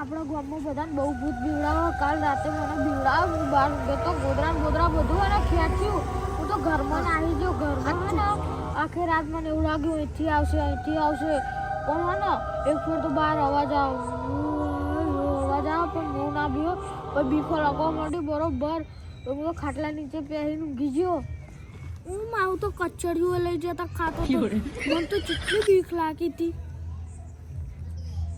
આપણા ગામમાં બધાને બહુ ભૂત બીવડાવો. કાલ રાતે મને બીવડાવ. હું બહાર ગયો તો ગોદરા ગોદરા બધું અને ખેંચ્યું. હું તો ઘરમાં આવી ગયો. ઘરમાં ને આખી રાત મને એવું લાગ્યું અહીંથી આવશે અહીંથી આવશે. પણ હે ને એક ફેર તો બહાર અવાજ આવ અવાજ આવે પણ હું ના બીયો પણ બીકો લાગવા માંડ્યું બરોબર. હું તો ખાટલા નીચે પહેરીને ઊંઘી ગયો. હું મારું તો કચડીઓ લઈ જતા ખાતો તો મને તો કેટલી બીક લાગી હતી.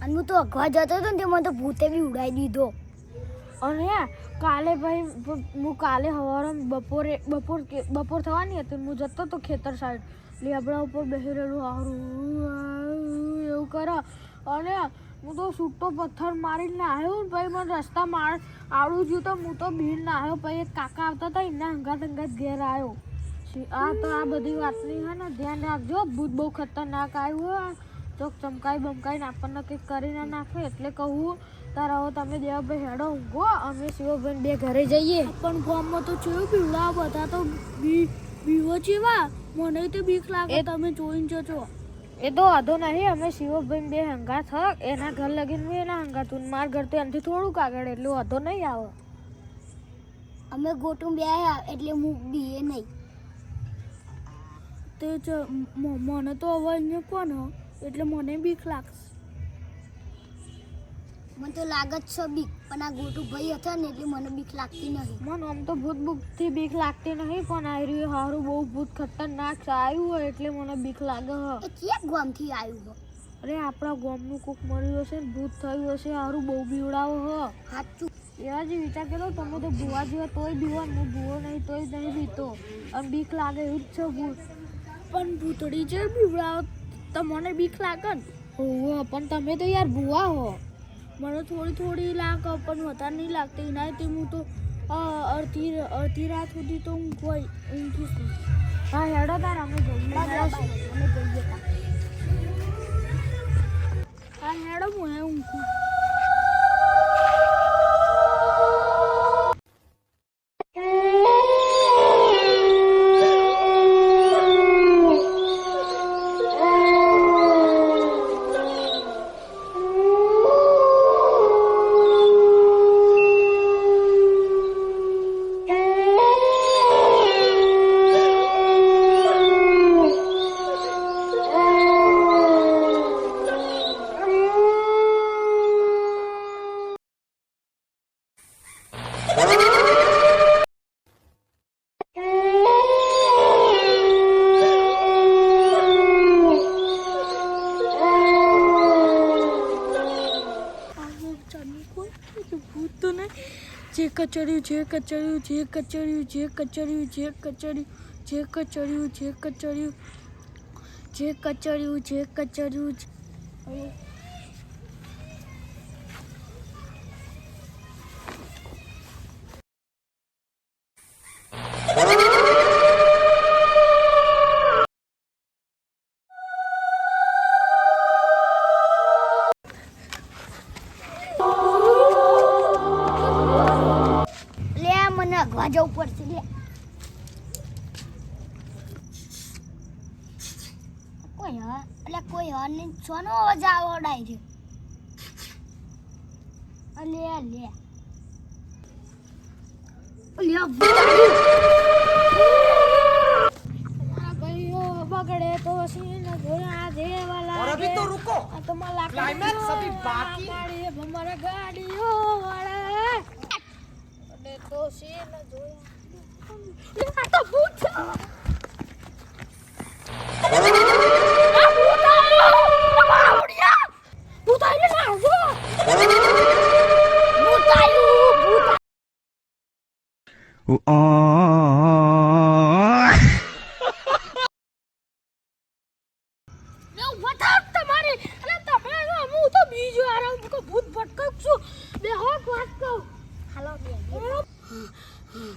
અને હું તો અગવા જતો હતો ને તે મને તો ભૂતે બી ઉડાવી દીધો. અને કાલે ભાઈ, હું કાલે સવારે બપોરે, બપોર બપોર થવાની હતી હું જતો તો ખેતર સાઈડ લેબડા ઉપર બેસી રહેલું હારું, એવું કરે. અને હું તો છૂટો પથ્થર મારીને આવ્યો ને ભાઈ, મને રસ્તા માર, આવડું જ્યું તો હું તો ભીડ ના આવ્યો પછી એક કાકા આવતા હતા એના હંગાત હંગાત ઘેર આવ્યો. આ તો આ બધી વાતની હે ને, ધ્યાન રાખજો. ભૂત બહુ ખતરનાક આવ્યું ચોક ચમકાઈ બમકાઈને આપણને કંઈક કરી ના નાખે એટલે કહું તારા હવે તમે દેવાભાઈ હેડો ઊંઘો અમે શિવભાઈ બે ઘરે જઈએ. પણ ફોર્મમાં તો જોયું પીવડા બધા તો બી બીવો જેવા. મને તો બીક લાગે તમે જોઈને જજો. એ તો વાંધો નહીં અમે શિવભાઈ બે હંગા થક એના ઘર લગીને મેં એના હંગા તું મારા ઘર તો એનાથી થોડુંક આગળ એટલે વાંધો નહીં આવે. અમે ગોટું બે એટલે હું બીએ નહીં. તે મને તો અવાજ ને કોણ એટલે મને બીક લાગશે. મને તો લાગત છે બીક પણ આ ગોટું ભાઈ હતા ને એટલે મને બીક લાગતી નહીં. મને આમ તો ભૂત ભૂતથી બીક લાગતી નહીં પણ આ રહ્યું હારું બહુ ભૂત ખતરનાક છે આવ્યું હોય એટલે મને બીક લાગે હ. એ ક્યાં ગામથી આવ્યું હોય અરે આપણા ગામનું કોક મળ્યું હશે ને ભૂત થયું હશે હારું બહુ બીવડાવો હ. સાચું એવા જે વિચાર કરો તમે તો ભૂવા જેવા તોય બીવા ને હું ભૂવો નહીં તોય નહીં બીતો અને બીક લાગે એવું જ છે ભૂત. પણ ભૂતડી જે બીવડાવો તમને બીક લાગે ને હોવો પણ તમે તો યાર ભૂવા હો. મને થોડી થોડી લાગે, પણ વધારે નહીં લાગતી. એનાથી હું તો અડધી અડધી રાત સુધી તો હું કોઈ ઊંઘી છું. હા, હેડો તાર, અમે અમે જઈએ હા, હેડો, હું એ ઊંઘું. કચડ્યું જે કચડ્યું જે કચડ્યું જે કચડ્યું જે કચડ્યું જે કચડ્યું જે કચડ્યું જે કચડ્યું જે કચડ્યું ખાવા જવું લે. કોઈ હા એટલે કોઈ હા ને સોનો અવાજ આવો ડાયરે અલે અલે. બગડે તો સીન ઘોડા દેવાલા તો મલા તમારા ક્લાઇમેક્સ અભી બાકી. હમારા ગાડીઓ વાળા. તો શેર ન જોયા તો ભૂત તમારી. અને તમે હું તો બીજો આરામ ભૂત ભટકક છું.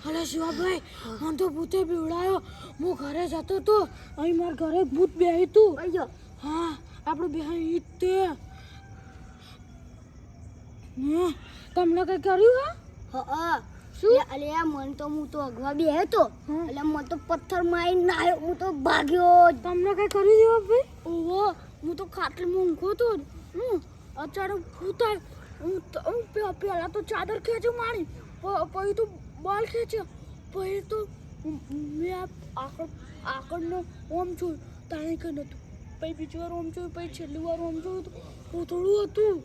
અરે શિવાભાઈ હું તો ભૂતે બીવડાયો. હું ઘરે જતો તો અહીં મારા ઘરે ભૂત બેહી તું. અયો હા આપણે બેહી તે. તમને કઈ કર્યું હા? હા શું? અલે મન તો હું તો અગવા બે હતો એટલે મન તો પથ્થર મારી નાયો હું તો ભાગ્યો. તમને કઈ કર્યું શિવાભાઈ? ઓહો હું તો ખાટલીમાં ઊંઘો તો હું અચાનક ભૂત આવ્યો હું તો- હું પે- પહેલા તો ચાદર ખેંચું મારી પછી તો બાલ ખેંચ્યો. પછી તો મેં આકડ આગળનો ઓમ જોયું. તાણે કે નહોતું. પછી બીજી વાર ઓમ જોયું પછી છેલ્લી વાર ઓમ જોયું તો પૂતળું હતું.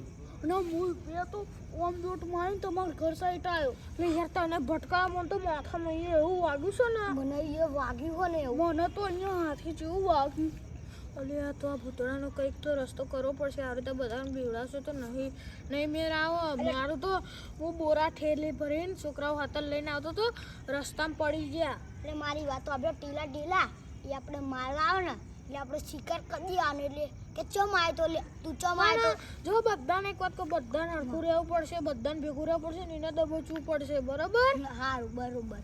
અને હું બે તો ઓમ જોટ મારીને તમારા ઘર સાઈડ આવ્યો ને યાર તને ભટકા મને તો માથામાં એવું વાગ્યું છે ને? મને એ વાગ્યું હોય ને એવું. મને તો અહીંયા હાથથી જેવું વાગ્યું. અલે આ તો આ ભૂતળાનો કંઈક તો રસ્તો કરવો પડશે. આ રીતે બધાને બીવડાવશે તો નહીં. નહીં મેર આવો. મારું તો હું બોરા ઠેલી ભરીને છોકરાઓ હાથર લઈને આવતો તો રસ્તામાં પડી ગયા. એટલે મારી વાત તો આપણે ટીલા ઢીલા. એ આપણે મારવા આવે ને એટલે આપણે શિકાર કરી આને એટલે કે ચમ આવ્યો તો લે તું ચમ આવ્યો જો બધાને એક વાત કહું બધાને હરખું રહેવું પડશે બધાને ભેગું રહેવું પડશે ને એને દબોચવું પડશે બરાબર? હારું સારું બરોબર.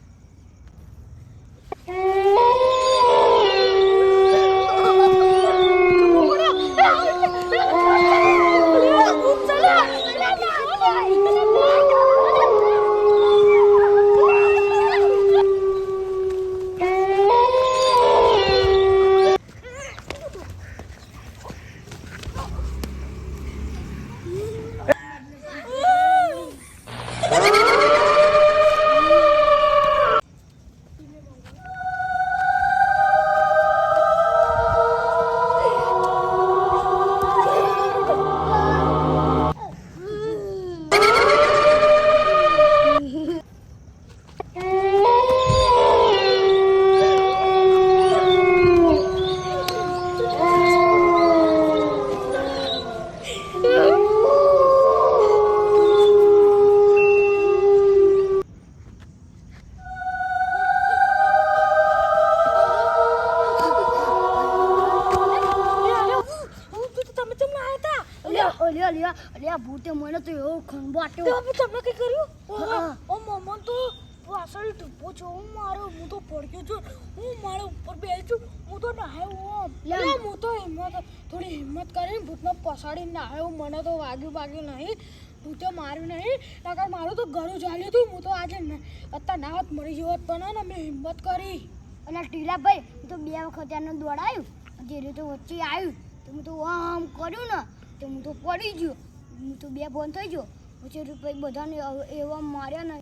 અલ્યા અલ્યા અલ્યા ભૂતે મને તો એવો ખંભાટ્યો તો તમે કઈ કર્યું. ઓ મમ્મા તો પાછળ ટૂંપો છો. હું મારો હું તો પડ્યો છું. હું મારા ઉપર બેસું છું. હું તો નાહ્યો ઓમ. હું તો હિંમત થોડી હિંમત કરીને ભૂતને પસાડીને નાહ્યો. મને તો વાગ્યું વાગ્યું નહીં. ભૂતે માર્યું નહીં. નકર મારું તો ગળું ચાલ્યું હતું. હું તો આજે અત્યારે નાહત મરી જવત પણ ને મેં હિંમત કરી. અને ટીલાભાઈ હું તો બે વખત એનું દોડાયું. જે રીતે વચ્ચે આવ્યું તો હું તો આમ કર્યું ને. તો હું તો પડી ગયો. હું તો બે બંધ થઈ ગયો. પછી રૂપિયા બધાને એવા માર્યા ને